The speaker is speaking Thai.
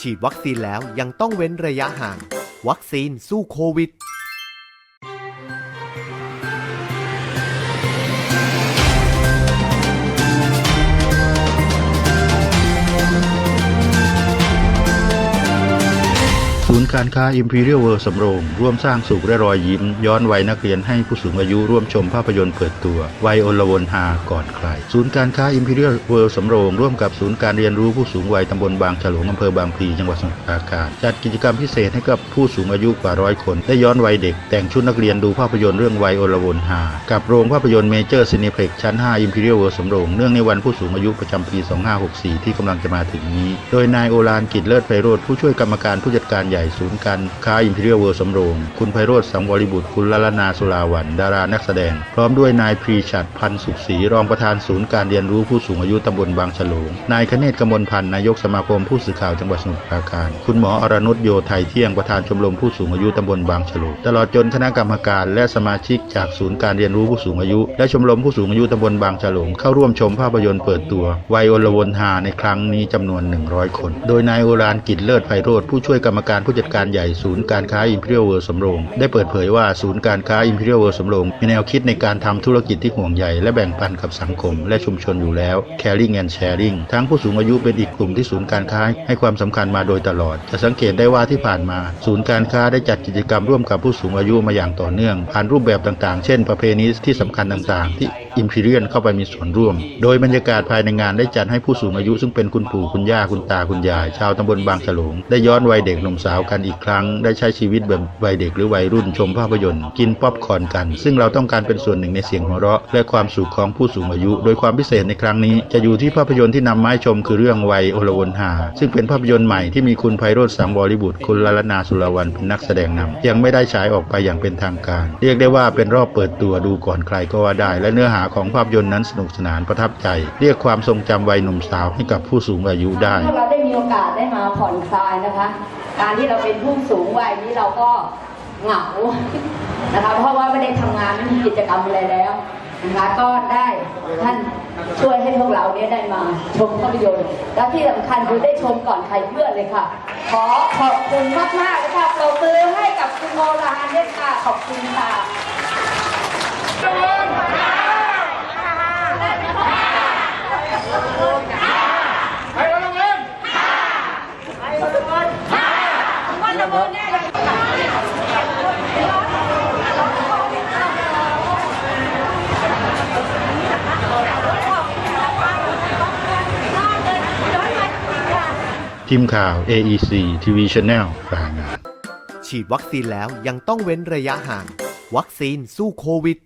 ฉีดวัคซีนแล้วยังต้องเว้นระยะห่าง วัคซีนสู้โควิด ศูน การค้า Imperial World สำโรง ร่วมสร้างสุขและรอยยิ้ม ย้อนวัยนักเรียนให้ผู้สูงอายุร่วมชมภาพยนตร์เปิดตัว วัยอลวนหาก่อนใคร ศูนย์การค้า Imperial World สำโรง ร่วมกับศูนย์การเรียนรู้ผู้สูงวัยตำบลบางฉลงอำเภอบางพลีจังหวัดสมุทรปราการจัดกิจกรรมพิเศษให้กับผู้สูงอายุกว่าร้อยคนได้ย้อนวัยเด็ก แต่งชุดนักเรียนดูภาพยนตร์เรื่องวัยอลวนหากับโรงภาพยนตร์เมเจอร์ซินิเพล็กชั้น 5 Imperial World สำโรงเนื่องในวันผู้สูงอายุประจำปี 2564 ที่กำลังจะมาถึงนี้ โดยนายโอฬารกิจเลิศไพโรธผู้ช่วยกรรมการผู้จัดการใหญ่ศูนย์การค้า Imperial World สำโรง คุณไพโรธสังวริบุตร คุณลลนาสุราวัน ดารานักแสดง พร้อมด้วยนายพรีชัดพันธ์สุขศรีรองประธานศูนย์การเรียนรู้ผู้สูงอายุตำบลบางฉลง นายคเนศกมลพันธ์นายกสมาคมผู้สื่อข่าวจังหวัดสมุทรปราการ คุณหมออรนุชโยไทยเที่ยงประธานชมรมผู้สูงอายุตำบลบางฉลง ตลอดจนคณะกรรมการและสมาชิกจากศูนย์การเรียนรู้ผู้สูงอายุ และชมรมผู้สูงอายุตำบลบางฉลงเข้าร่วมชมภาพยนตร์เปิดตัววัยอลวนหาในครั้งนี้จำนวน 100 คน โดยนายโอฬารกิจเลิศไพโรธผู้ช่วยกรรมการผู้จัดการใหญ่ศูนย์การค้า Imperial World สำโรง ได้เปิดเผยว่าศูนย์การค้า Imperial World สำโรง มีแนวคิดในการทำธุรกิจที่ห่วงใยและแบ่งปันกับสังคม และชุมชนอยู่แล้ว Caring and Sharing ทั้งผู้สูงอายุเป็นอีกกลุ่มที่ศูนย์การค้าให้ความสำคัญมาโดยตลอด จะสังเกตได้ว่าที่ผ่านมา ศูนย์การค้าได้จัดกิจกรรมร่วมกับผู้สูงอายุมาอย่างต่อเนื่องผ่านรูปแบบต่างๆ เช่น ประเพณีที่สำคัญต่างๆ ที่ Imperial เข้าไปมีส่วนร่วม โดยบรรยากาศภายในงานได้จัดให้ผู้สูงอายุซึ่งเป็นคุณปู่คุณย่าคุณตาคุณยายชาวตำบลบางฉลงได้ย้อนวัยเด็กหนุ่มสาวกันอีกครั้ง ได้ใช้ชีวิตแบบวัยเด็กหรือวัยรุ่นชมภาพยนตร์ กินป๊อปคอร์นกัน ซึ่งเราต้องการเป็นส่วนหนึ่งในเสียงหัวเราะ และความสุขของผู้สูงอายุ โดยความพิเศษในครั้งนี้ จะอยู่ที่ภาพยนตร์ที่นำมาให้ชมคือเรื่องวัยโอลวนหา ซึ่งเป็นภาพยนตร์ใหม่ที่มีคุณไพโรธสังวริบุตรคุณลลนาสุรวันเป็นนักแสดงนำยังไม่ได้ฉายออกไปอย่างเป็นทางการ เรียกได้ว่าเป็นรอบเปิดตัวดูก่อนใครก็ว่าได้ และเนื้อหาของภาพยนตร์นั้นสนุกสนานประทับใจ เรียกความทรงจำวัยหนุ่มสาวให้กับผู้สูงอายุได้ีโอกาสได้มาผ่อนคลายนะคะ การที่เราเป็นผู้สูงวัยนี้เราก็เหงานะคะ เพราะว่าไม่ได้ทำงานไม่มีกิจกรรมอะไรแล้วนะคะก็ได้ท่านช่วยให้พวกเราเนี่ยได้มาชมภาพยนตร์และที่สำคัญคือได้ชมก่อนใครเพื่อนเลยค่ะ ขอขอบคุณมากมากๆเลยค่ะปรบมือให้กับคุณโมลานด้วยค่ะขอบคุณค่ะ ทีมข่าว AEC TV Channel รายงาน ฉีดวัคซีนแล้วยังต้องเว้นระยะห่าง วัคซีนสู้โควิด